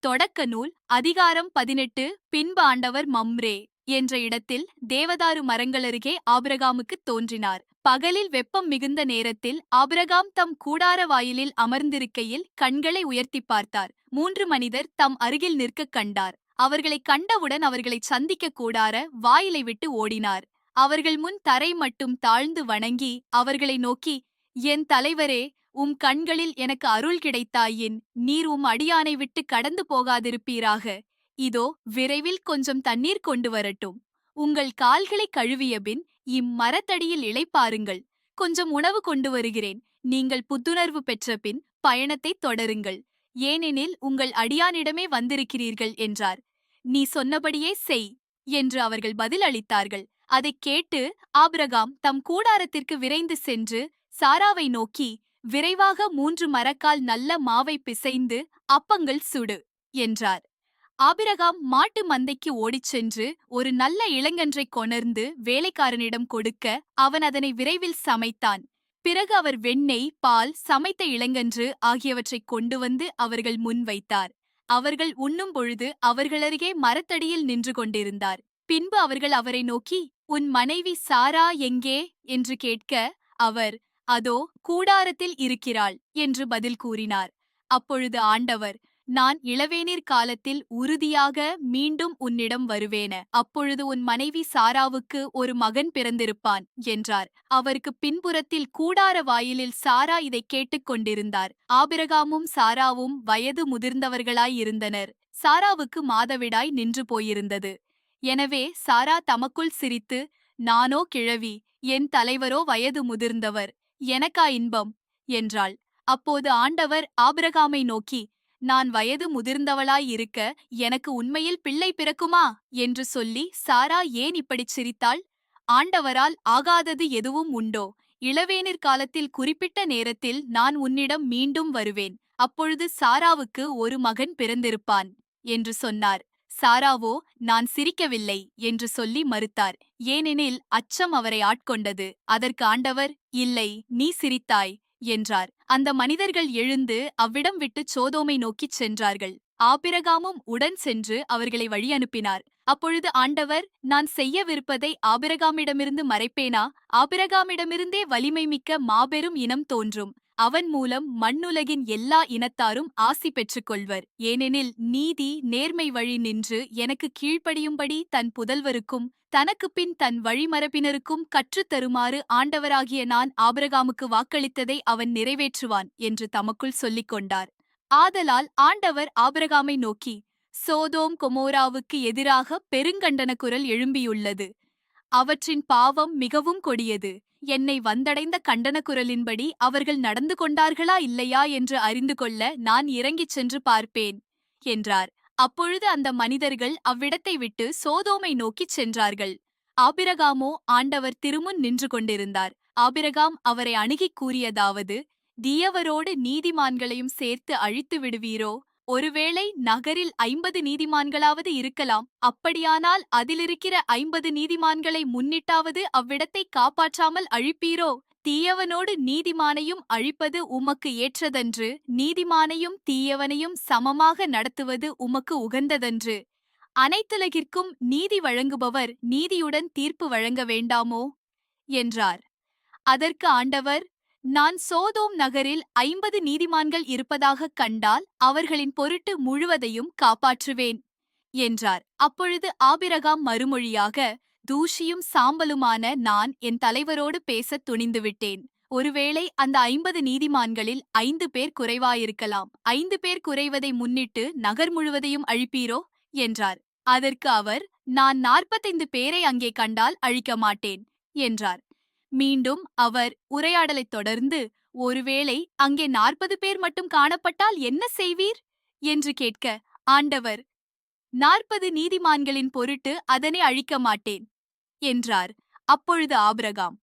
தொடக்க நூல் அதிகாரம் பதினெட்டு பின்பு ஆண்டவர் மம்ரே என்ற இடத்தில் தேவதாரு மரங்கள் அருகே ஆபிரகாமுக்கு தோன்றினார். பகலில் வெப்பம் மிகுந்த நேரத்தில் ஆபிரகாம் தம் கூடார வாயிலில் அமர்ந்திருக்கையில் கண்களை உயர்த்தி பார்த்தார். மூன்று மனிதர் தம் அருகில் நிற்கக் கண்டார். அவர்களை கண்டவுடன் அவர்களை சந்திக்க கூடார வாயிலை விட்டு ஓடினார். அவர்கள் முன் தரை மட்டும் தாழ்ந்து வணங்கி அவர்களை நோக்கி என் தலைவரே உம் கண்களில் எனக்கு அருள் கிடைத்தாயின் நீர் உம் அடியானை விட்டு கடந்து போகாதிருப்பீராக. இதோ விரைவில் கொஞ்சம் தண்ணீர் கொண்டு வரட்டும். உங்கள் கால்களை கழுவியபின் இம்மரத்தடியில் இளைப்பாருங்கள். கொஞ்சம் உணவு கொண்டு வருகிறேன். நீங்கள் புத்துணர்வு பெற்ற பின் பயணத்தை தொடருங்கள். ஏனெனில் உங்கள் அடியானிடமே வந்திருக்கிறீர்கள் என்றார். நீ சொன்னபடியே செய் என்று அவர்கள் பதில் அளித்தார்கள். அதைக் கேட்டு ஆபிரகாம் தம் கூடாரத்திற்கு விரைந்து சென்று சாராவை நோக்கி விரைவாக மூன்று மரக்கால் நல்ல மாவை பிசைந்து அப்பங்கள் சுடு என்றார். ஆபிரகாம் மாட்டு மந்தைக்கு ஓடிச் சென்று ஒரு நல்ல இளங்கன்றை கொணர்ந்து வேலைக்காரனிடம் கொடுக்க அவன் அதனை விரைவில் சமைத்தான். பிறகு அவர் வெண்ணெய் பால் சமைத்த இளங்கன்று ஆகியவற்றைக் கொண்டு வந்து அவர்கள் முன் வைத்தார். அவர்கள் உண்ணும் பொழுது அவர்களருகே மரத்தடியில் நின்று கொண்டிருந்தார். பின்பு அவர்கள் அவரை நோக்கி உன் மனைவி சாரா எங்கே? என்று கேட்க அவர் அதோ கூடாரத்தில் இருக்கிறாள் என்று பதில் கூறினார். அப்பொழுது ஆண்டவர் நான் இளவேநீர் காலத்தில் உறுதியாக மீண்டும் உன்னிடம் வருவேன. அப்பொழுது உன் மனைவி சாராவுக்கு ஒரு மகன் பிறந்திருப்பான் என்றார். அவருக்கு பின்புறத்தில் கூடார வாயிலில் சாரா இதை கேட்டுக்கொண்டிருந்தார் ஆபிரகாமும் சாராவும் வயது முதிர்ந்தவர்களாயிருந்தனர் சாராவுக்கு மாதவிடாய் நின்று போயிருந்தது. எனவே சாரா தமக்குள் சிரித்து நானோ கிழவி என் தலைவரோ வயது முதிர்ந்தவர். எனக்கா இன்பம்? என்றாள். அப்போது ஆண்டவர் ஆபிரகாமை நோக்கி நான் வயது முதிர்ந்தவளாய் இருக்க எனக்கு உண்மையில் பிள்ளை பிறக்குமா? என்று சொல்லி சாரா ஏன் இப்படிச் சிரித்தாள்? ஆண்டவரால் ஆகாதது எதுவும் உண்டோ? இளவேனிற் காலத்தில் குறிப்பிட்ட நேரத்தில் நான் உன்னிடம் மீண்டும் வருவேன். அப்பொழுது சாராவுக்கு ஒரு மகன் பிறந்திருப்பான். என்று சொன்னார். சாராவோ நான் சிரிக்கவில்லை என்று சொல்லி மறுத்தார். ஏனெனில் அச்சம் அவரை ஆட்கொண்டது. அதற்கு ஆண்டவர் இல்லை நீ சிரித்தாய் என்றார். அந்த மனிதர்கள் எழுந்து அவ்விடம் விட்டு சோதோமை நோக்கிச் சென்றார்கள். ஆபிரகாமும் உடன் சென்று அவர்களை வழி அனுப்பினார். அப்பொழுது ஆண்டவர் நான் செய்யவிருப்பதை ஆபிரகாமிடமிருந்து மறைப்பேனா? ஆபிரகாமிடமிருந்தே வலிமை மிக்க மாபெரும் இனம் தோன்றும். அவன் மூலம் மண்ணுலகின் எல்லா இனத்தாரும் ஆசி பெற்றுக் கொள்வர் ஏனெனில் நீதி நேர்மை வழி நின்று எனக்கு கீழ்ப்படியும்படி தன் புதல்வருக்கும் தனக்குப் பின் தன் வழிமரபினருக்கும் கற்றுத் தருமாறு ஆண்டவராகிய நான் ஆபிரகாமுக்கு வாக்களித்ததை அவன் நிறைவேற்றுவான் என்று தமக்குள் சொல்லிக் கொண்டார். ஆதலால் ஆண்டவர் ஆபிரகாமை நோக்கி சோதோம் கொமோராவுக்கு எதிராக பெருங்கண்டன குரல் எழும்பியுள்ளது. அவற்றின் பாவம் மிகவும் கொடியது. என்னை வந்தடைந்த கண்டன குரலின்படி அவர்கள் நடந்து கொண்டார்களா இல்லையா என்று அறிந்து கொள்ள நான் இறங்கிச் சென்று பார்ப்பேன் என்றார். அப்பொழுது அந்த மனிதர்கள் அவ்விடத்தை விட்டு சோதோமை நோக்கிச் சென்றார்கள். ஆபிரகாமோ ஆண்டவர் திருமுன் நின்று கொண்டிருந்தார். ஆபிரகாம் அவரை அணுகிக் கூறியதாவது தீயவரோடு நீதிமான்களையும் சேர்த்து அழித்து விடுவீரோ? ஒருவேளை நகரில் ஐம்பது நீதிமான்களாவது இருக்கலாம். அப்படியானால் அதிலிருக்கிற ஐம்பது நீதிமான்களை முன்னிட்டாவது அவ்விடத்தை காப்பாற்றாமல் அழிப்பீரோ? தீயவனோடு நீதிமானையும் அழிப்பது உமக்கு ஏற்றதன்று. நீதிமானையும் தீயவனையும் சமமாக நடத்துவது உமக்கு உகந்ததன்று. அனைத்துலகிற்கும் நீதி வழங்குபவர் நீதியுடன் தீர்ப்பு வழங்க வேண்டாமோ? என்றார். அதற்கு ஆண்டவர் நான் சோதோம் நகரில் ஐம்பது நீதிமான்கள் இருப்பதாகக் கண்டால் அவர்களின் பொருட்டு முழுவதையும் காப்பாற்றுவேன் என்றார். அப்பொழுது ஆபிரகாம் மறுமொழியாக தூஷியும் சாம்பலுமான நான் என் தலைவரோடு பேசத் துணிந்துவிட்டேன் ஒருவேளை அந்த ஐம்பது நீதிமான்களில் ஐந்து பேர் குறைவாயிருக்கலாம். ஐந்து பேர் குறைவதை முன்னிட்டு நகர் முழுவதையும் அழிப்பீரோ? என்றார். அதற்கு அவர் நான் நாற்பத்தைந்து பேரை அங்கே கண்டால் அழிக்க மாட்டேன் என்றார். மீண்டும் அவர் உரையாடலைத் தொடர்ந்து ஒருவேளை அங்கே நாற்பது பேர் மட்டும் காணப்பட்டால் என்ன செய்வீர்? என்று கேட்க ஆண்டவர் நாற்பது நீதிமான்களின் பொருட்டு அதனை அழிக்க மாட்டேன் என்றார். அப்பொழுது ஆபிரகாம்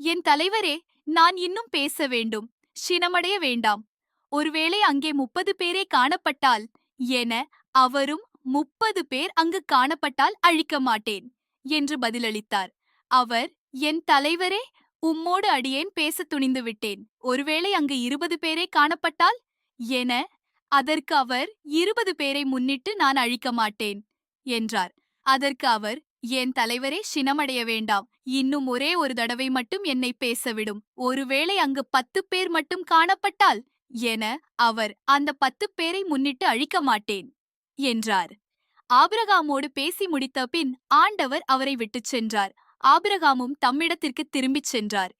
என் தலைவரே நான் இன்னும் பேச வேண்டும் சினமடைய வேண்டாம். ஒருவேளை அங்கே முப்பது பேரே காணப்பட்டால் என அவரும் முப்பது பேர் அங்கு காணப்பட்டால் அழிக்க மாட்டேன் என்று பதிலளித்தார். அவர் என் தலைவரே உம்மோடு அடியேன் பேசத் துணிந்து விட்டேன். ஒருவேளை அங்கு இருபது பேரே காணப்பட்டால்? என அதற்கு அவர் இருபது பேரை முன்னிட்டு நான் அழிக்க மாட்டேன் என்றார். அதற்கு அவர் என் தலைவரே சினமடைய வேண்டாம். இன்னும் ஒரே ஒரு தடவை மட்டும் என்னை பேசவிடும். ஒருவேளை அங்கு பத்து பேர் மட்டும் காணப்பட்டால்? என அவர் அந்த பத்து பேரை முன்னிட்டு அழிக்க மாட்டேன் என்றார். ஆபிரகாமோடு பேசி முடித்த பின் ஆண்டவர் அவரை விட்டுச் சென்றார். ஆபிரகாமும் தம்மிடத்திற்கு திரும்பிச் சென்றார்.